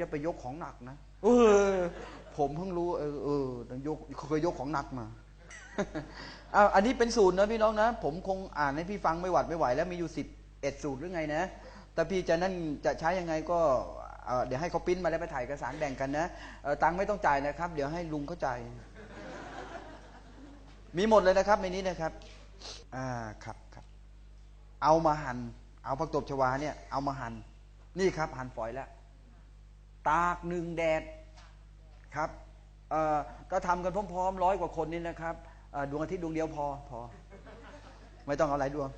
จะไปยกของหนักนะเออ ผมเพิ่งรู้ เออเออต้องยกเคยยกของหนักมาอ้าวอันนี้เป็นสูตรนะพี่น้องนะ ผมคงอ่านให้พี่ฟังไม่หวัดไม่ไหว แล้วมีอยู่สิบเอ็ดสูตรหรือไงนะ แต่พี่จะนั่นจะใช้ยังไงก็เอ่อเดี๋ยวให้เขาปริ้นมาแล้วไปถ่ายเอกสารแบ่งกันนะเอ่อตังค์ไม่ต้องจ่ายนะครับ เดี๋ยวให้ลุงเข้าใจายมีหมดเลยนะครับในนี้นะครับ อ่าครับครับ เอามาหัน่นเอาผักตบชวาเนี่ย เอามาหัน่นนี่ครับหั่นฝอยแล้ว ตากหนึ่งแดดครับก็ทำกันพร้อมๆร้อยกว่าคนนี่นะครับดวงอาทิตย์ดวงเดียวพอพอ ไม่ต้องเอาหลายดวง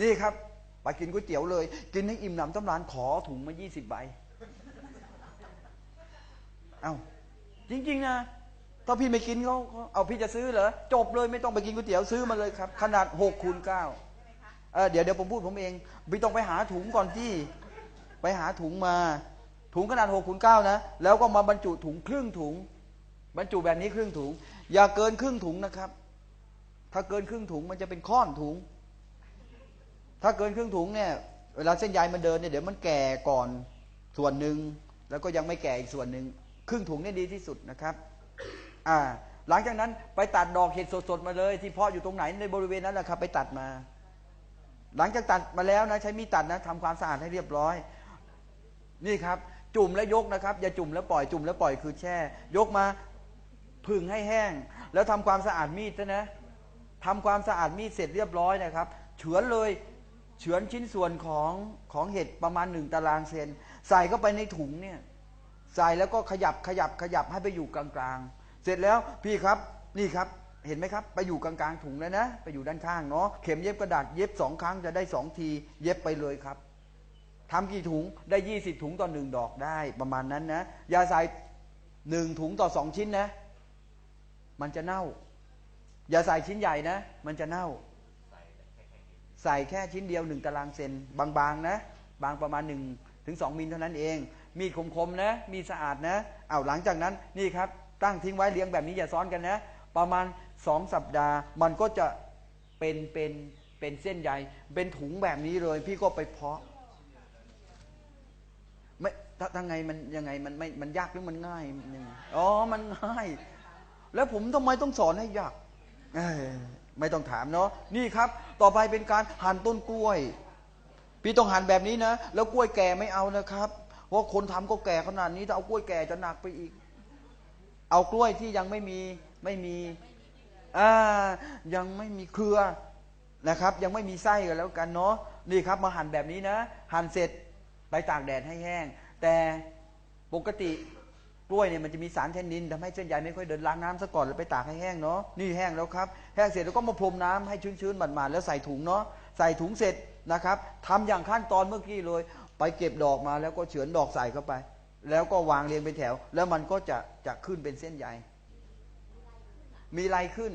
นี่ครับไปกินก๋วยเตี๋ยวเลย กินให้อิ่มหนำตำรานขอถุงมายี่สิบใบเอาจริง ๆ นะถ้าพี่ไม่กินเขาเอาพี่จะซื้อเหรอจบเลยไม่ต้องไปกินก๋วยเตี๋ยวซื้อมาเลยครับ ขนาดหกคูณเก้าเออเดี๋ยวเดี๋ยวผมพูดผมเองไม่ต้องไปหาถุงก่อนที่ ไปหาถุงมา ถุงขนาดหกคูณเก้านะ แล้วก็มาบรรจุถุงครึ่งถุง บรรจุแบบนี้ครึ่งถุง อย่าเกินครึ่งถุงนะครับ ถ้าเกินครึ่งถุงมันจะเป็นข้อนถุง ถ้าเกินครึ่งถุงเนี่ย เวลาเส้นใยมันเดินเนี่ยเดี๋ยวมันแก่ก่อนส่วนหนึ่งแล้วก็ยังไม่แก่อีกส่วนหนึ่งครึ่งถุงเนี่ยดีที่สุดนะครับ อ่า หลังจากนั้นไปตัดดอกเห็ดสดๆมาเลย ที่เพาะอยู่ตรงไหนในบริเวณนั้นแหละครับ ไปตัดมา หลังจากตัดมาแล้วนะ ใช้มีดตัดนะทำความสะอาดให้เรียบร้อย นี่ครับ จุ่มแล้วยกนะครับ อย่าจุ่มแล้วปล่อยจุ่มแล้วปล่อยคือแช่ ยกมาผึ่งให้แห้ง แล้วทำความสะอาดมีดนะนะทำความสะอาดมีดเสร็จเรียบร้อยนะครับ เฉือนเลยเฉือนชิ้นส่วนของของเห็ดประมาณหนึ่งตารางเซน ใส่เข้าไปในถุงเนี่ยใส่แล้วก็ขยับขยับขยับให้ไปอยู่กลางๆ เสร็จแล้วพี่ครับนี่ครับเห็นไหมครับ ไปอยู่กลางๆถุงแล้วนะ ไปอยู่ด้านข้างเนาะเข็มเย็บกระดาษเย็บสองครั้งจะได้สองที เย็บไปเลยครับ ทำกี่ถุงได้ยี่สิบถุงต่อหนึ่งดอกได้ประมาณนั้นนะอย่าใส่หนึ่งถุงต่อสองชิ้นนะ มันจะเน่า อย่าใส่ชิ้นใหญ่นะ มันจะเน่า ใส่แค่ชิ้นเดียวหนึ่งตารางเซนบางๆนะ บางประมาณหนึ่งถึงสองมิลเท่านั้นเอง มีดคมๆนะ มีสะอาดนะเอาหลังจากนั้นนี่ครับ ตั้งทิ้งไว้เลี้ยงแบบนี้อย่าซ้อนกันนะ ประมาณสองสัปดาห์ มันก็จะเป็นเป็นเป็นเส้นใยเป็นถุงแบบนี้เลย พี่ก็ไปเพาะ ทางไงมันยังไงมันไม่มันยากหรือมันง่ายนยังไงอ๋อมันง่าย แล้วผมทำไมต้องสอนให้ยากไม่ต้องถามเนาะนี่ครับ ต่อไปเป็นการหั่นต้นกล้วย พี่ต้องหั่นแบบนี้นะแล้วกล้วยแก่ไม่เอานะครับเพราะคนทำก็แก่ขนาดนี้ถ้าเอากล้วยแก่จะหนักไปอีก เอากล้วยที่ยังไม่มีไม่มีอ่ายังไม่มีเครือนะครับ ยังไม่มีไส้กันแล้วกันเนาะนี่ครับ มาหั่นแบบนี้นะ หั่นเสร็จไปตากแดดให้แห้ง แต่ปกติกล้วยเนี่ยมันจะมีสารแทนนินทำให้เส้นใยไม่ค่อยเดินล้างน้ำซะก่อนแล้วไปตากให้แห้งเนาะนี่แห้งแล้วครับแห้งเสร็จแล้วก็มาพรมน้ำให้ชื้นๆหมาดๆแล้วใส่ถุงเนาะใส่ถุงเสร็จนะครับทำอย่างขั้นตอนเมื่อกี้เลย ไปเก็บดอกมาแล้วก็เฉือนดอกใส่เข้าไป แล้วก็วางเรียงเป็นแถว แล้วมันก็จะจะขึ้นเป็นเส้นใยมีลายขึ้น